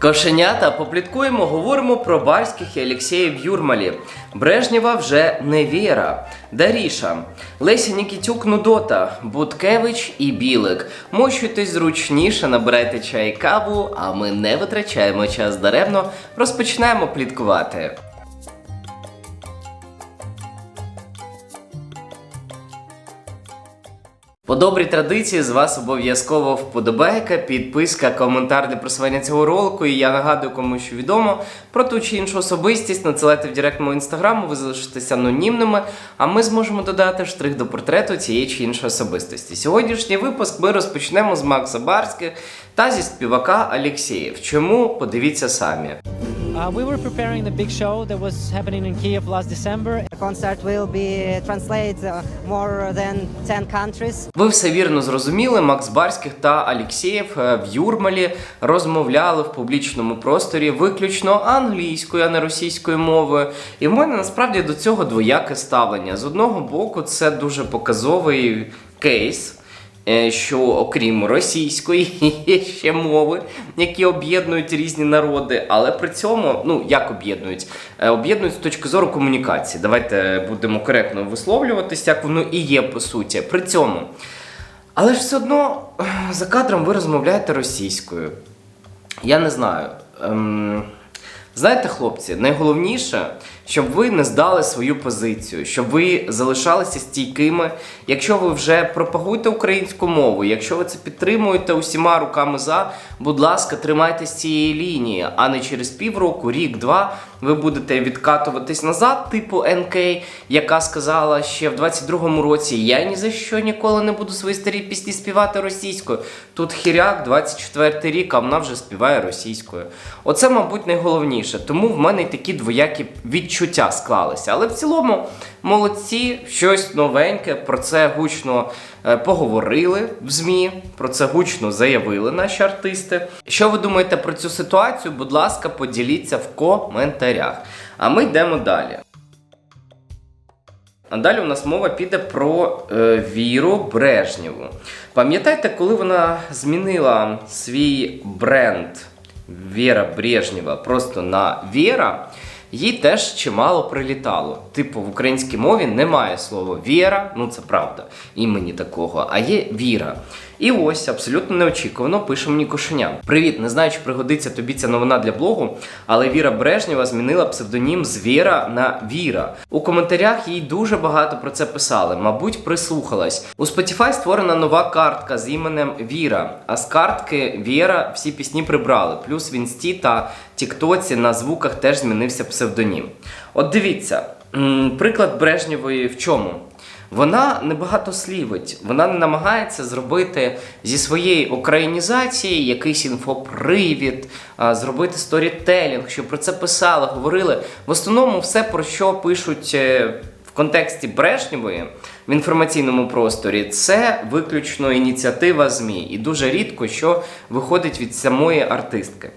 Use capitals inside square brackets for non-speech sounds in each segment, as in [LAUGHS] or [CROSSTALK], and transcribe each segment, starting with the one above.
Кошенята, попліткуємо, говоримо про барських і Алєксєєв Юрмалі. Брежнєва вже не Віра, Даріша, Леся Нікітюк Нудота, Буткевич і Білик. Мощуйтесь зручніше, набирайте чай і каву, а ми не витрачаємо час даремно, розпочинаємо пліткувати. По добрій традиції з вас обов'язково вподобайка, підписка, коментар для просування цього ролику. І я нагадую, кому що відомо про ту чи іншу особистість. Надсилайте в директ мого інстаграму, ви залишитеся анонімними, а ми зможемо додати штрих до портрету цієї чи іншої особистості. Сьогоднішній випуск ми розпочнемо з Макса Барських та зі співака Алєксєєв. Чому? Подивіться самі. Uh, we were preparing the big show that was happening in Kiev last December. The concert will be translated uh, more than 10 countries. Ви все вірно зрозуміли. Макс Барських та Алєксєєв е, в Юрмалі розмовляли в публічному просторі виключно англійською, а не російською мовою. І в мене насправді до цього двояке ставлення. З одного боку, це дуже показовий кейс. Е, Що окрім російської [LAUGHS] є ще мови, які об'єднують різні народи, але при цьому, ну як об'єднують? Е, Об'єднують з точки зору комунікації. Давайте будемо коректно висловлюватися, як воно і є по суті. При цьому. Але ж все одно за кадром ви розмовляєте російською. Я не знаю. Ем... Знаєте, хлопці, найголовніше, щоб ви не здали свою позицію, щоб ви залишалися стійкими. Якщо ви вже пропагуєте українську мову, якщо ви це підтримуєте усіма руками за, будь ласка, тримайтесь цієї лінії, а не через півроку, рік-два ви будете відкатуватись назад, типу НК, яка сказала ще в 22-му році: я ні за що ніколи не буду свої старі пісні співати російською. Тут хіряк, 24-й рік, а вона вже співає російською. Оце, мабуть, найголовніше. Тому в мене такі двоякі відчуття склалися. Але в цілому молодці, щось новеньке, про це гучно е, поговорили в ЗМІ, про це гучно заявили наші артисти. Що ви думаєте про цю ситуацію? Будь ласка, поділіться в коментарях. А ми йдемо далі. А далі у нас мова піде про е, Віру Брежнєву. Пам'ятаєте, коли вона змінила свій бренд Віра Брежнєва просто на Віра, їй теж чимало прилітало. Типу, в українській мові немає слова Віра, ну це правда, імені такого, а є Віра. І ось абсолютно неочікувано пише мені кошеня. Привіт, не знаю, чи пригодиться тобі ця новина для блогу, але Віра Брежнєва змінила псевдонім з Віра на Віра. У коментарях їй дуже багато про це писали. Мабуть, прислухалась. У Spotify створена нова картка з іменем Віра. А з картки Віра всі пісні прибрали. Плюс в інсті та Тіктоці на звуках теж змінився псевдонім. От дивіться, приклад Брежнєвої в чому? Вона небагато слівить, вона не намагається зробити зі своєї українізації якийсь інфопривід, зробити сторітелінг, щоб про це писали, говорили. В основному все, про що пишуть е, в контексті Брежнєвої в інформаційному просторі, це виключно ініціатива ЗМІ. І дуже рідко що виходить від самої артистки.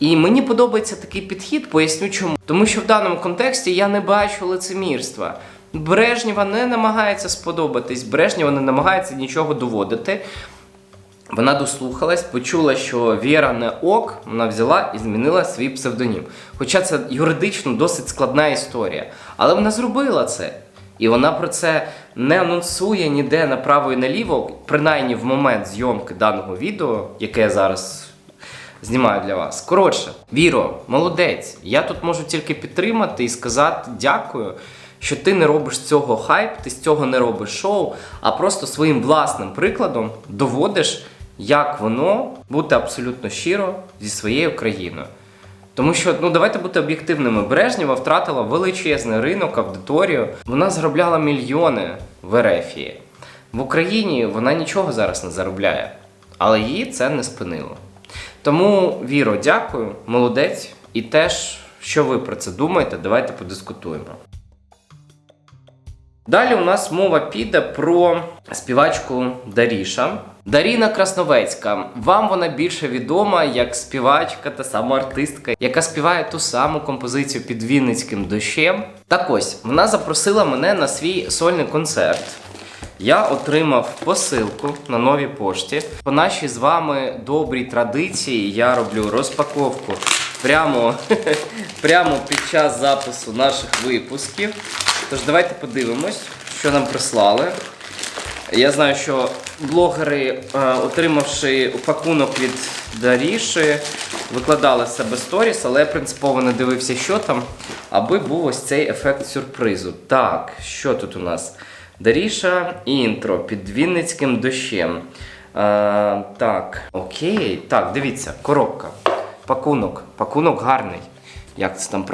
І мені подобається такий підхід, поясню чому. Тому що в даному контексті я не бачу лицемірства. Брежнєва не намагається сподобатись, Брежнєва не намагається нічого доводити. Вона дослухалась, почула, що Віра не ок, вона взяла і змінила свій псевдонім. Хоча це юридично досить складна історія. Але вона зробила це. І вона про це не анонсує ніде направо і наліво, принаймні в момент зйомки даного відео, яке я зараз знімаю для вас. Коротше, Віро, молодець. Я тут можу тільки підтримати і сказати дякую, що ти не робиш цього хайп, ти з цього не робиш шоу, а просто своїм власним прикладом доводиш, як воно бути абсолютно щиро зі своєю країною. Тому що, ну давайте бути об'єктивними. Брежнєва втратила величезний ринок, аудиторію. Вона заробляла мільйони в Ерефії. В Україні вона нічого зараз не заробляє, але її це не спинило. Тому, Віро, дякую, молодець. І теж, що ви про це думаєте, давайте подискутуємо. Далі у нас мова піде про співачку Даріша. Даріна Красновецька. Вам вона більше відома як співачка та сама артистка, яка співає ту саму композицію під Вінницьким дощем. Так ось, вона запросила мене на свій сольний концерт. Я отримав посилку на новій пошті. По нашій з вами добрій традиції я роблю розпаковку прямо, [LAUGHS] прямо під час запису наших випусків. Тож давайте подивимось, що нам прислали. Я знаю, що блогери, е, отримавши пакунок від Даріші, викладали себе сторіс, але я принципово не дивився, що там, аби був ось цей ефект сюрпризу. Так, що тут у нас? Даріша інтро під Вінницьким дощем. Е, так, окей. Так, дивіться, коробка. Пакунок. Пакунок гарний. Як це там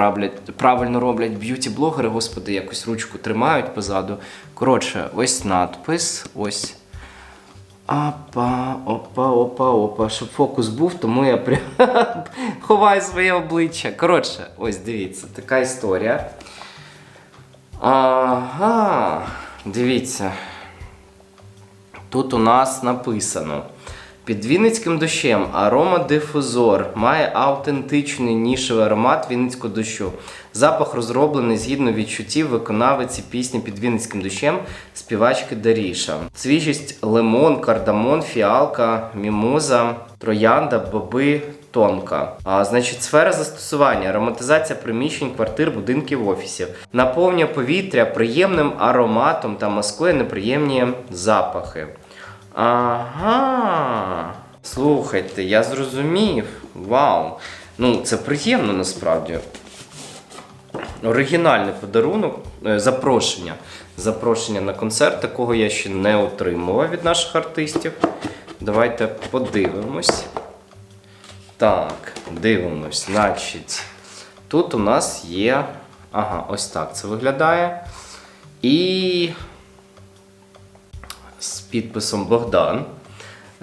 правильно роблять б'юті-блогери, господи, якось ручку тримають позаду. Коротше, ось надпис, ось. Опа, опа, опа, опа. Щоб фокус був, тому я прям [LAUGHS] ховаю своє обличчя. Коротше, ось дивіться, така історія. Ага, дивіться. Тут у нас написано. Під Вінницьким дощем аромадифузор має автентичний нішевий аромат Вінницького дощу. Запах розроблений згідно відчуттів виконавиці пісні під Вінницьким дощем співачки Даріша. Свіжість лимон, кардамон, фіалка, мімоза, троянда, боби, тонка. А, значить, сфера застосування, ароматизація приміщень, квартир, будинків, офісів. Наповнює повітря приємним ароматом та маскує неприємні запахи. Ага. Слухайте, я зрозумів. Вау. Ну, це приємно насправді. Оригінальний подарунок, е, запрошення. Запрошення на концерт, такого я ще не отримував від наших артистів. Давайте подивимось. Так, дивимось. Значить, тут у нас є. Ага, ось так це виглядає. І підписом Богдан.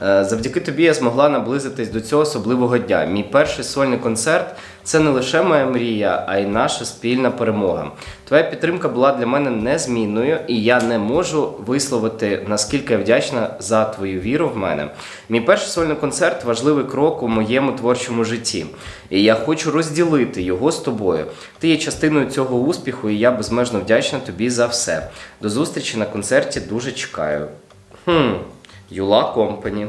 Е, Завдяки тобі я змогла наблизитись до цього особливого дня. Мій перший сольний концерт це не лише моя мрія, а й наша спільна перемога. Твоя підтримка була для мене незмінною, і я не можу висловити наскільки я вдячна за твою віру в мене. Мій перший сольний концерт важливий крок у моєму творчому житті. І я хочу розділити його з тобою. Ти є частиною цього успіху, і я безмежно вдячна тобі за все. До зустрічі на концерті дуже чекаю. Юла Компані.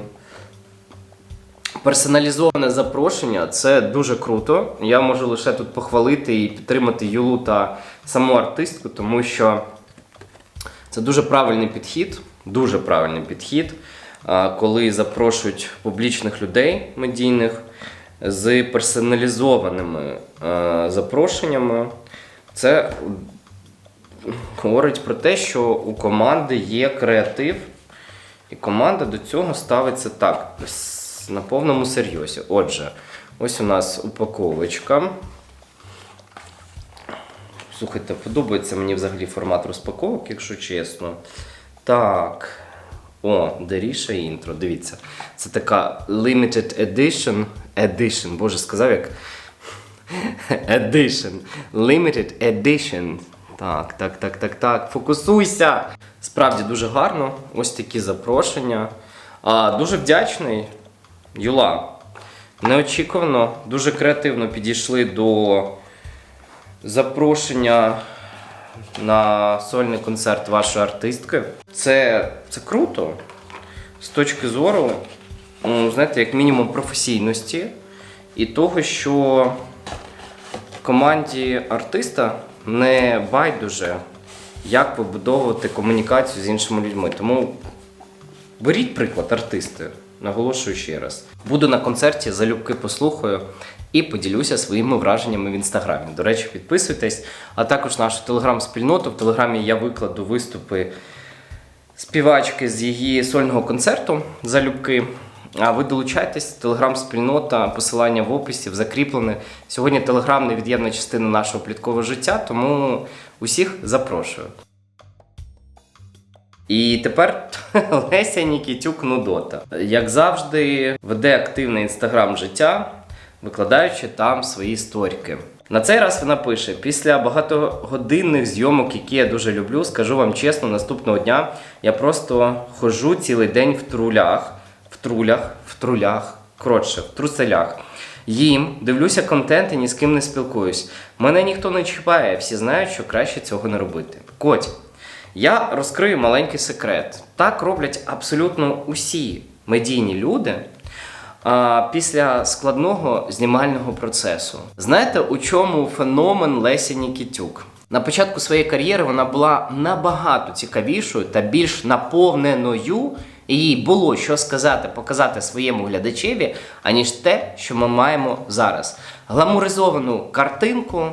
Персоналізоване запрошення це дуже круто. Я можу лише тут похвалити і підтримати Юлу та саму артистку, тому що це дуже правильний підхід, дуже правильний підхід, коли запрошують публічних людей медійних з персоналізованими запрошеннями. Це говорить про те, що у команди є креатив, і команда до цього ставиться так, на повному серйозі. Отже, ось у нас упаковочка. Слухайте, подобається мені взагалі формат розпаковок, якщо чесно. Так. О, Даріша інтро. Дивіться. Це така limited edition. Edition, боже, сказав як. [LAUGHS] Edition. Limited edition. Так, так, так, так, так. Фокусуйся! Справді дуже гарно. Ось такі запрошення. А, дуже вдячний, Юла. Неочікувано, дуже креативно підійшли до запрошення на сольний концерт вашої артистки. Це, це круто. З точки зору, ну, знаєте, як мінімум професійності і того, що в команді артиста не байдуже, як побудовувати комунікацію з іншими людьми. Тому беріть приклад артисти. Наголошую ще раз. Буду на концерті, залюбки послухаю і поділюся своїми враженнями в інстаграмі. До речі, підписуйтесь, а також нашу телеграм-спільноту. В телеграмі я викладу виступи співачки з її сольного концерту залюбки. А ви долучайтесь, телеграм-спільнота, посилання в описі, в закріплене. Сьогодні телеграм невід'ємна частина нашого пліткового життя, тому усіх запрошую. І тепер [LAUGHS] Леся Нікітюк Нудота. Як завжди, веде активне інстаграм життя, викладаючи там свої сторіки. На цей раз вона пише: після багатогодинних зйомок, які я дуже люблю, скажу вам чесно, наступного дня я просто ходжу цілий день в трулях, в трулях, в трулях, коротше, в труселях. Їм дивлюся контент і ні з ким не спілкуюсь. Мене ніхто не чіпає, всі знають, що краще цього не робити. Коть, Я розкрию маленький секрет. Так роблять абсолютно усі медійні люди а, після складного знімального процесу. Знаєте, у чому феномен Лесі Нікітюк? На початку своєї кар'єри вона була набагато цікавішою та більш наповненою, і їй було що сказати, показати своєму глядачеві, аніж те, що ми маємо зараз. Гламуризовану картинку,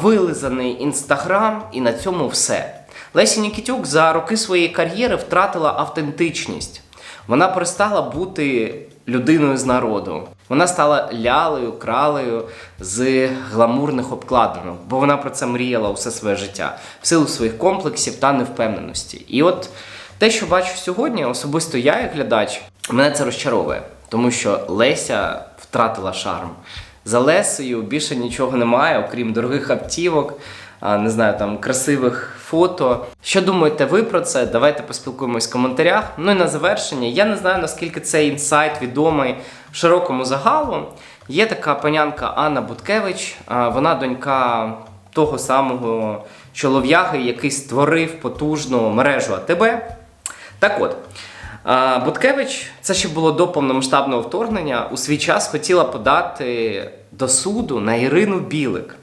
вилизаний інстаграм, і на цьому все. Лесі Нікітюк за роки своєї кар'єри втратила автентичність. Вона перестала бути людиною з народу. Вона стала лялею, кралею з гламурних обкладинок, бо вона про це мріяла усе своє життя в силу своїх комплексів та невпевненості. І от те, що бачу сьогодні, особисто я, як глядач, мене це розчаровує, тому що Леся втратила шарм. За Лесею більше нічого немає, окрім дорогих автівок, не знаю, там красивих фото. Що думаєте ви про це? Давайте поспілкуємось в коментарях. Ну і на завершення, я не знаю наскільки цей інсайт відомий широкому загалу. Є така панянка Анна Буткевич, вона донька того самого чолов'яги, який створив потужну мережу АТБ. Так от. Буткевич, це ще було до повномасштабного вторгнення, у свій час хотіла подати до суду на Ірину Білик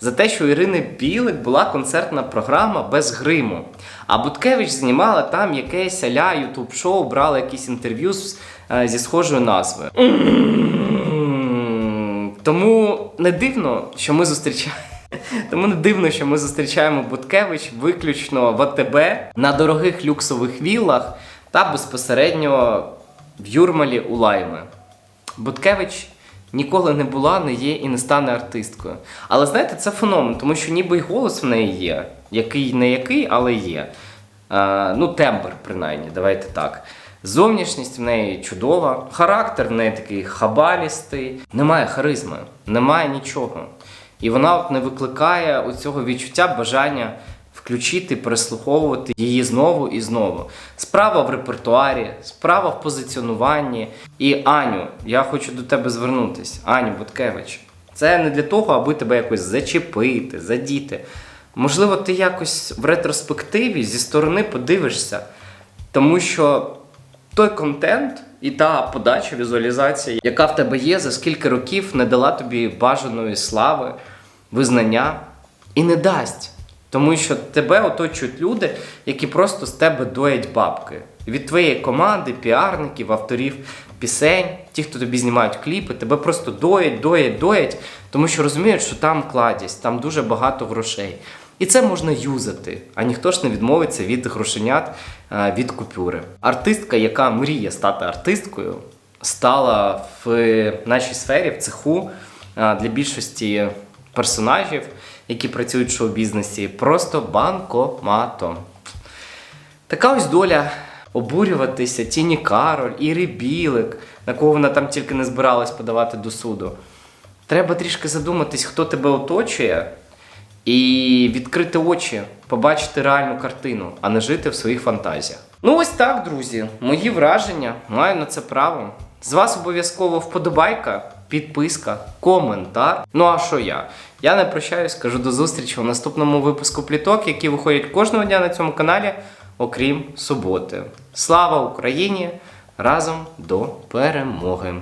за те, що у Ірини Білик була концертна програма без гриму. А Буткевич знімала там якесь аля ютуб шоу, брала якісь інтерв'ю е, зі схожою назвою. Тому не дивно, що ми зустрічаємо. Тому не дивно, що ми зустрічаємо Буткевич виключно в АТБ на дорогих люксових віллах та безпосередньо в Юрмалі у Лайми. Буткевич ніколи не була, не є і не стане артисткою. Але знаєте, це феномен, тому що ніби й голос в неї є, який не який, але є. Е, ну, тембр, принаймні, давайте так. Зовнішність в неї чудова, характер в неї такий хабалістий, немає харизми, немає нічого. І вона не викликає у цього відчуття бажання включити, переслуховувати її знову і знову. Справа в репертуарі, справа в позиціонуванні. І Аню, я хочу до тебе звернутися. Аню Буткевич, це не для того, аби тебе якось зачепити, задіти. Можливо, ти якось в ретроспективі зі сторони подивишся, тому що той контент і та подача, візуалізація, яка в тебе є, за скільки років не дала тобі бажаної слави, визнання і не дасть. Тому що тебе оточують люди, які просто з тебе доять бабки. Від твоєї команди, піарників, авторів пісень, ті, хто тобі знімають кліпи, тебе просто доять, доять, доять, тому що розуміють, що там кладість, там дуже багато грошей. І це можна юзати, а ніхто ж не відмовиться від грошенят е, від купюри. Артистка, яка мріє стати артисткою, стала в нашій сфері, в цеху е, для більшості персонажів, які працюють в шоу-бізнесі, просто банкоматом. Така ось доля обурюватися Тіні Кароль, Ірі Білик, на кого вона там тільки не збиралась подавати до суду. Треба трішки задуматись, хто тебе оточує, і відкрити очі, побачити реальну картину, а не жити в своїх фантазіях. Ну ось так, друзі, мої враження, маю на це право. З вас обов'язково вподобайка, підписка, коментар. Ну а що я? Я не прощаюсь, кажу до зустрічі у наступному випуску пліток, які виходять кожного дня на цьому каналі, окрім суботи. Слава Україні! Разом до перемоги!